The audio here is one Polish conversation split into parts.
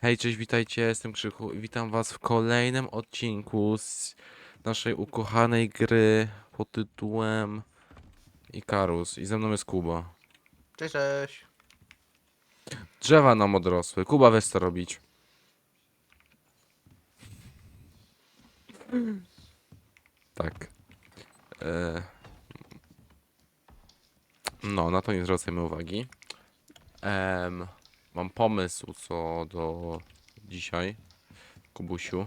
Hej, cześć, witajcie, jestem Krzychu i witam was w kolejnym odcinku z naszej ukochanej gry pod tytułem Ikarus i ze mną jest Kuba. Cześć, cześć. Drzewa nam odrosły. Kuba, wiesz co robić. Tak. E... No, na to nie zwracajmy uwagi. Em, mam pomysł co do dzisiaj, Kubusiu.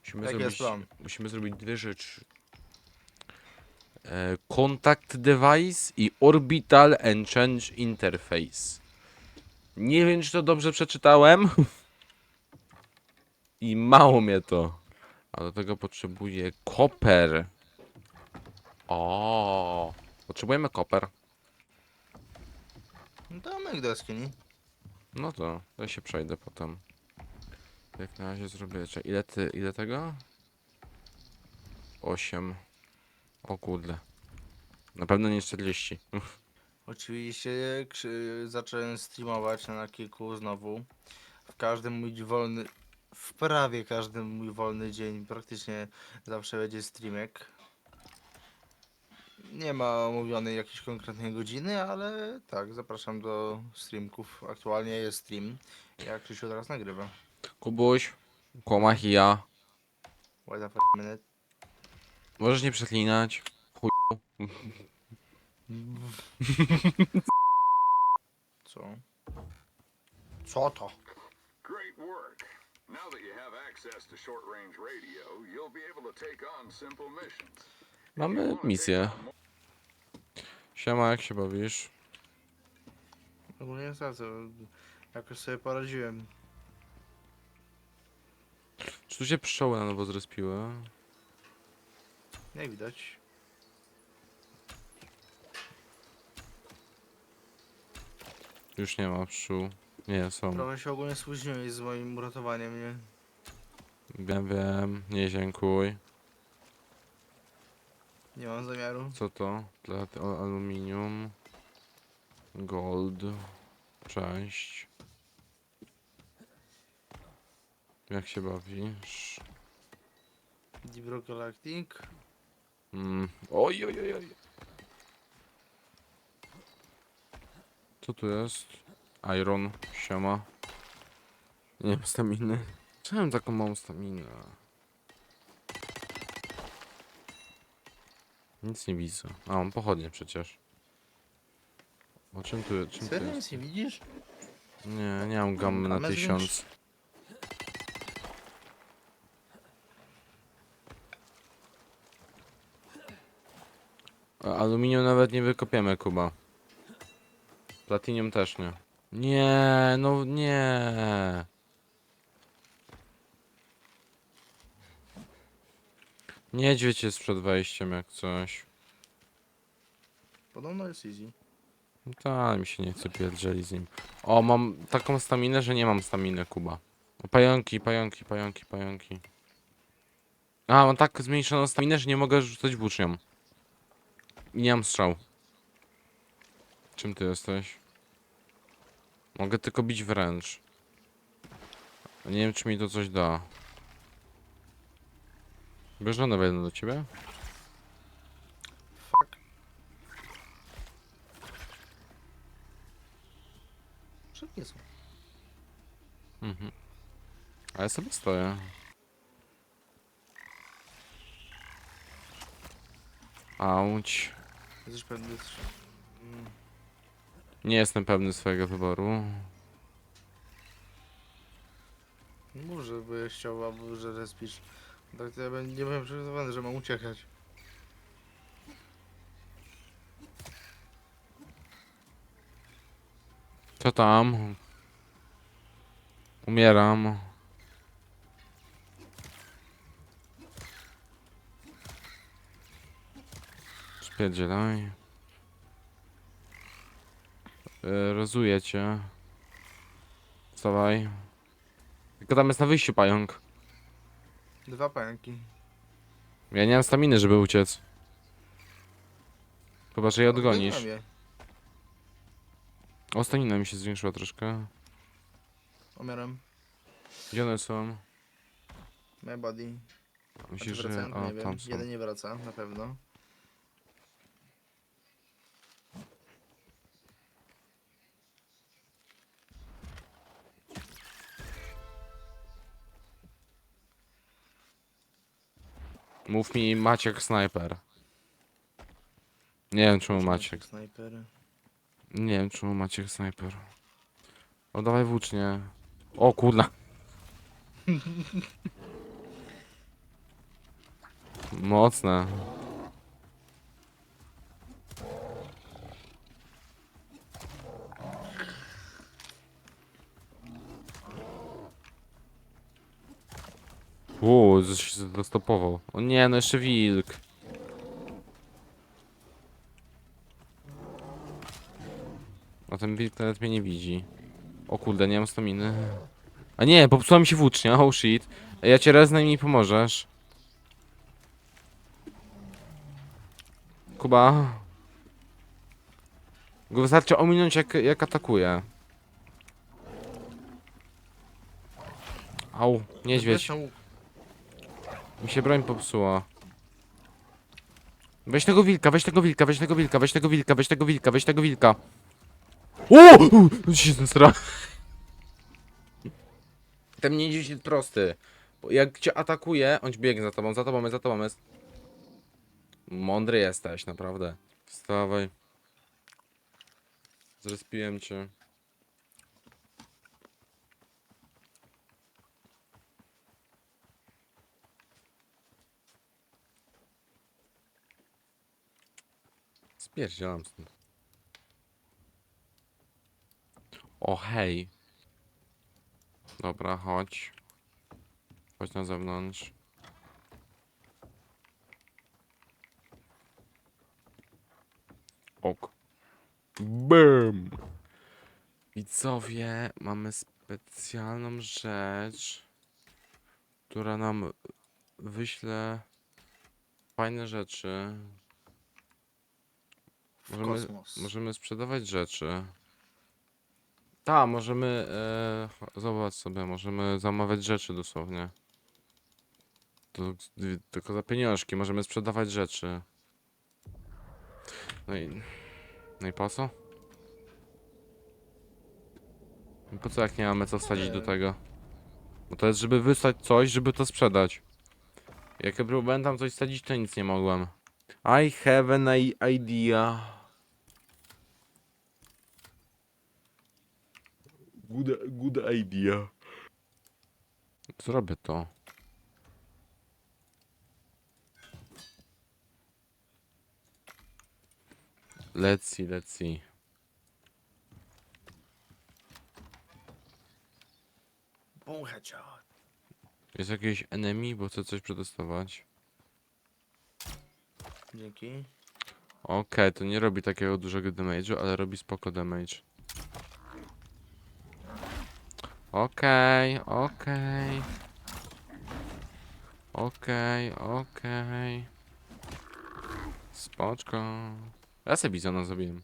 Musimy Jaki jest zrobić, plan? musimy zrobić dwie rzeczy. E, contact device i orbital and change interface. Nie wiem, czy to dobrze przeczytałem. I mało mnie to. A do tego potrzebuję koper. O, potrzebujemy koper. No to myk do jaskini. No to, ja się przejdę potem. Jak na razie zrobię. Czekaj, ile ty, ile tego? 8. O kurde. Na pewno nie 40. Oczywiście krzy... zacząłem streamować na kilku znowu. W każdym mój wolny, w prawie każdym mój wolny dzień praktycznie zawsze będzie streamek. Nie ma omówionej jakiejś konkretnej godziny, ale tak, zapraszam do streamków. Aktualnie jest stream, jak Krzysiu teraz nagrywa. Kubuś, Kłamachia. Wait a f- minute. Możesz nie przeklinać. Chuj. Co? Co to? Great work. Now that you have access to short range radio, you'll be able to take on simple missions. Mamy misję. Siema, jak się bawisz? Ogólnie za co? Jakoś sobie poradziłem. Czy tu się pszczoły na nowo zrespiły? Nie widać. Już nie ma pszczół. Nie, są. Trochę się ogólnie spóźniłeś z moim uratowaniem, nie? Wiem, wiem. Nie dziękuj. Nie mam zamiaru. Co to? O- aluminium. Gold. Cześć. Jak się bawisz? Dibro Galactic. Mm. Oj, oj, oj, oj. Co tu jest? Iron, siema. Nie mam staminy. Czemu taką małą staminę? Nic nie widzę. A, mam pochodnie przecież. O czym tu, czym tu Serio jest? nic nie widzisz? Nie, nie mam gammy na Gamę tysiąc. A Aluminium nawet nie wykopiemy, Kuba. Platinium też nie. Nie, no nie. Niedźwiedź jest przed wejściem jak coś. Podobno jest easy. No tak, mi się nie chce pierdzieli z nim. O, mam taką staminę, że nie mam staminy, Kuba. O, pająki, pająki, pająki, pająki. A, mam tak zmniejszoną staminę, że nie mogę rzucać włócznią. I nie mam strzał. Czym ty jesteś? Mogę tylko bić wręcz. A Nie wiem, czy mi to coś da. Bierzone wejdę do ciebie? Fuck. Szybkie są. Mhm. A ja sobie stoję. Auć. Jesteś pewny, że... Mm, Nie jestem pewny swojego wyboru. Nie mów, że byś chciał, albo że respisz. Tak ja bym- nie byłem przygotowany, że mam uciekać. Co tam? Umieram. Spierdzielaj. Yy, Rozuję cię. Wstawaj. Tylko tam jest na wyjściu pająk. Dwa pająki. Ja nie mam staminy, żeby uciec. Chyba, że je odgonisz. Odgoniłem je. O, stamina mi się zwiększyła troszkę. Umieram. Gdzie one są? My body. Myślisz, Myślę, że... wracają? O, wiem. tam są. Jeden nie wraca, na pewno. Mów mi Maciek Sniper. Nie wiem czemu Maciek. Snajper. Nie wiem czemu Maciek Sniper. O dawaj włócznie. O kurna. Mocne. Uuu, coś się zastopował. O nie, no jeszcze wilk. A ten wilk nawet mnie nie widzi. O kurde, nie mam staminy. A nie, popsuła mi się włócznia, oh shit. Ja cię raz najmniej pomożesz. Kuba. Go wystarczy ominąć jak, jak atakuje. Au, niedźwiedź. Mi się broń popsuła. Weź tego wilka, weź tego wilka, weź tego wilka, weź tego wilka, weź tego wilka, weź tego wilka. O! U, się zesra. Ten niedźwiedź jest prosty. Jak cię atakuje, on biegnie za tobą, za tobą za tobą jest. Mądry jesteś, naprawdę. Wstawaj. Zrespiłem cię. Spierdzielam stąd. O hej. Dobra, chodź. Chodź na zewnątrz. Ok. BAM! Widzowie, mamy specjalną rzecz, która nam wyśle fajne rzeczy. W Możemy, kosmos. możemy sprzedawać rzeczy. Tak, możemy. E, zobacz sobie, możemy zamawiać rzeczy dosłownie. To, tylko za pieniążki, możemy sprzedawać rzeczy. No i. No i po co? I po co jak nie mamy co wsadzić do tego? Bo to jest, żeby wysłać coś, żeby to sprzedać. Jak ja próbowałem tam coś wsadzić, to nic nie mogłem. I have an idea. Good, good idea. Zrobię to. Let's see, let's see. Boom headshot. Jest jakieś enemy, bo chcę coś przetestować. Dzięki. Okej, to nie robi takiego dużego damage'u, ale robi spoko damage. Okej, okej. Okej, okej. Spoczko. Ja sobie bizona zrobiłem.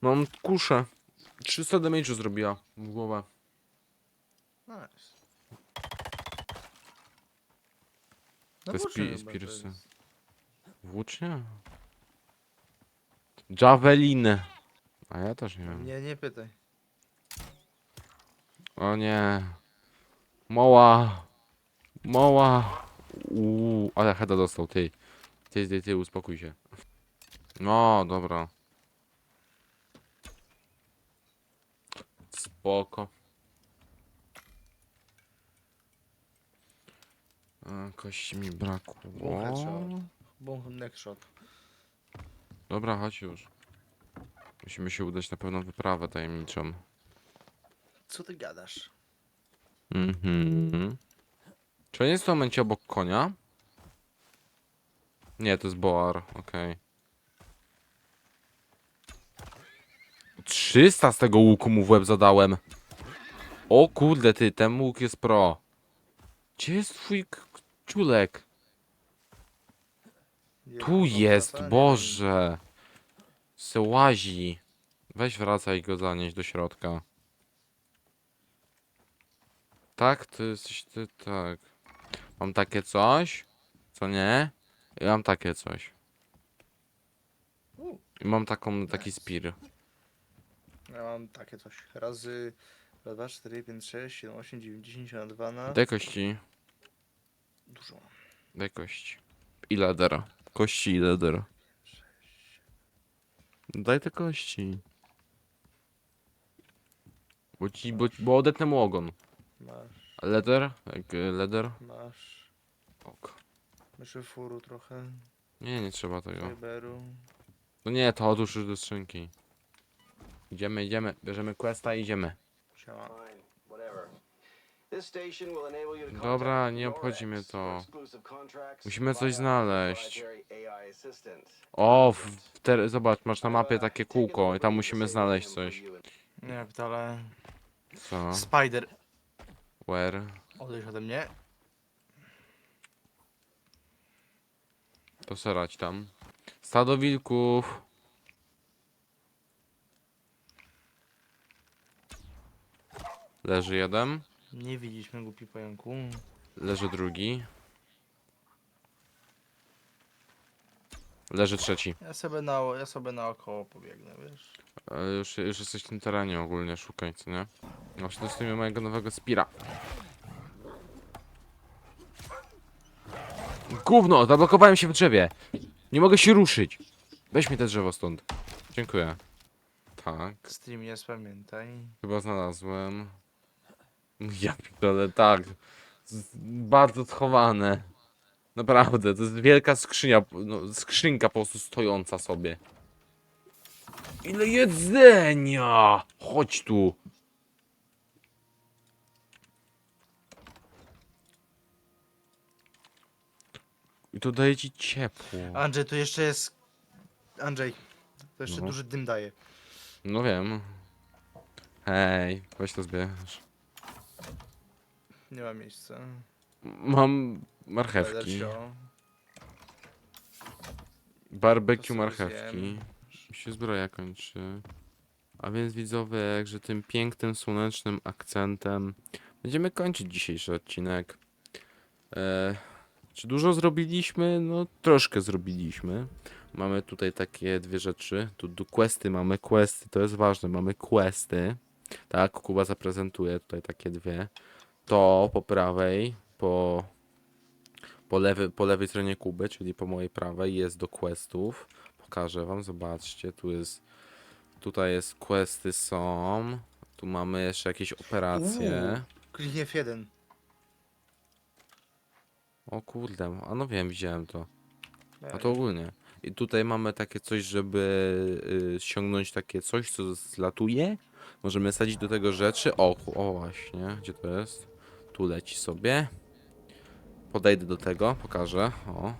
Mam kuszę. 300 damage'u zrobiła w głowę. Nice. To jest włócznie pi- chyba Spirsy. jest. Włócznie? Javeliny. A ja też nie wiem. Nie, nie pytaj. O nie. Moła. Moła. Uuu, ale heada dostał, ty. Ty, ty, ty, uspokój się. No, dobra. Spoko. A, kości mi brakło. Boom headshot. Boom neckshot. Dobra, chodź już. Musimy się udać na pewną wyprawę tajemniczą. Co ty gadasz? Mhm. Czy on jest w tym momencie obok konia? Nie, to jest boar, okej. 300 z tego łuku mu w łeb zadałem. O kurde ty, ten łuk jest pro. Gdzie jest twój k- ciulek? Tu jest, Boże. Se łazi. Weź wracaj go zanieść do środka. Tak, to jesteś ty, tak. Mam takie coś, co nie? I mam takie coś. I mam taką, taki spir. Ja mam takie coś. Razy 2, 4, 5, 6, 7, 8, 9, 10 na 2 na... Daj kości, Dużo. daj kości. I leder. Kości i leder. Daj te kości. Bo ci, bo, bo odetnę mu ogon. Masz, Leder? Jak y, leder? masz. Ok. Jeszcze furu trochę. Nie, nie trzeba tego. Fiberu. No nie, to odłóż już do skrzynki. Idziemy, idziemy. Bierzemy questa i idziemy. Siema. Dobra, nie obchodzi mnie to. for exclusive contracts Musimy coś znaleźć. proprietary AI assistant. O, w, w ter- zobacz, masz na mapie takie kółko i tam musimy znaleźć coś. Nie, ale... Co? Spider. Where? Odejdź ode mnie. To serać tam. Stado wilków. Leży jeden. Nie widzieliśmy głupi pająku. Leży drugi. Leży trzeci. Ja sobie na, ja sobie naokoło pobiegnę, wiesz. Już, już jesteś w tym terenie ogólnie, szukaj, co nie? Właśnie dostajemy mojego nowego spira. Gówno, zablokowałem się w drzewie. Nie mogę się ruszyć. Weź mi te drzewo stąd. Dziękuję. Tak, Stream jest, pamiętaj. chyba znalazłem. Ja ale tak. Z- Bardzo schowane. Naprawdę, to jest wielka skrzynia, no, skrzynka po prostu stojąca sobie. Ile jedzenia! Chodź tu. I to daje ci ciepło. Andrzej, tu jeszcze jest... Andrzej, to jeszcze No. duży dym daje. No wiem. Hej, weź to zbierz. Nie ma miejsca. Mam marchewki. Barbecue sobie marchewki. zjem. Mi się zbroja kończy. A więc widzowie, jakże tym pięknym, słonecznym akcentem będziemy kończyć dzisiejszy odcinek. E, czy dużo zrobiliśmy? No troszkę zrobiliśmy. Mamy tutaj takie dwie rzeczy. Tu do questy mamy questy, to jest ważne, mamy questy. Tak, Kuba zaprezentuje tutaj takie dwie. To po prawej, po po, lewy, po lewej stronie Kuby, czyli po mojej prawej jest do questów. Pokażę wam, zobaczcie, tu jest tutaj jest questy są. Tu mamy jeszcze jakieś operacje. Kliknie F1. O kurde, a no wiem, widziałem to. A to ogólnie. I tutaj mamy takie coś, żeby y, ściągnąć takie coś, co zlatuje. Możemy sadzić do tego rzeczy. O, o właśnie, gdzie to jest? Tu leci sobie. Podejdę do tego, pokażę. O.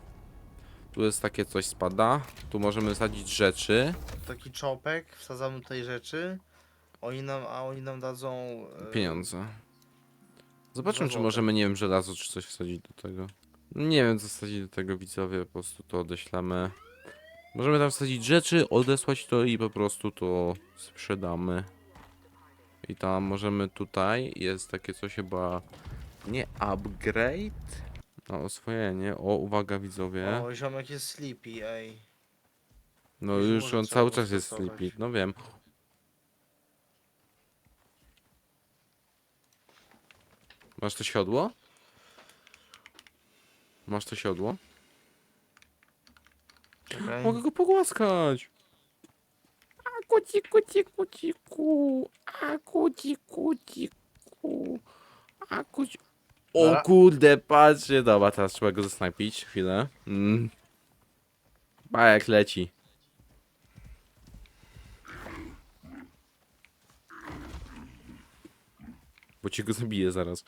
Tu jest takie coś spada. Tu możemy sadzić rzeczy. Taki czopek, wsadzamy tutaj rzeczy. Oni nam, a oni nam dadzą... e, Pieniądze. Zobaczymy, czy złote. możemy, nie wiem, żelazo czy coś wsadzić do tego. Nie wiem, co wsadzić do tego, widzowie, po prostu to odeślemy. Możemy tam wsadzić rzeczy, odesłać to i po prostu to sprzedamy. I tam możemy tutaj, jest takie coś chyba, nie upgrade? No, oswojenie. O, uwaga widzowie. O, ziomek jest sleepy, ej. No już już może on trzeba cały było czas jest stosować. sleepy, no wiem. Masz to siodło? Masz to siodło? Czekaj. Mogę go pogłaskać! A kuci, kuci, kuciku! A kuci, kuciku! A kuci... O Dobra. kurde, patrzcie! Dobra, teraz trzeba go zasnajpić, chwilę. Mm. A jak leci. Bo cię go zabije zaraz.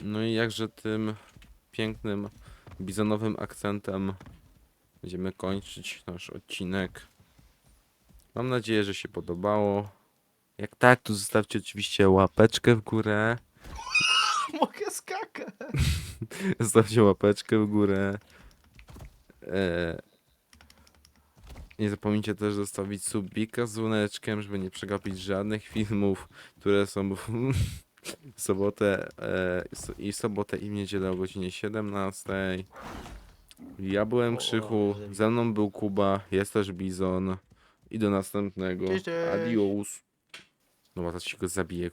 No i jakże tym pięknym bizonowym akcentem będziemy kończyć nasz odcinek. Mam nadzieję, że się podobało. Jak tak, to zostawcie oczywiście łapeczkę w górę. Mogę skakać. Zostawcie łapeczkę w górę. E, Nie zapomnijcie też zostawić subika z dzwoneczkiem, żeby nie przegapić żadnych filmów, które są w sobotę e, i sobotę i niedzielę o godzinie 17. Ja byłem Krzychu, ze mną był Kuba, jest też Bizon. I do następnego. Cześć, cześć. Adios. No bo to ci go zabije.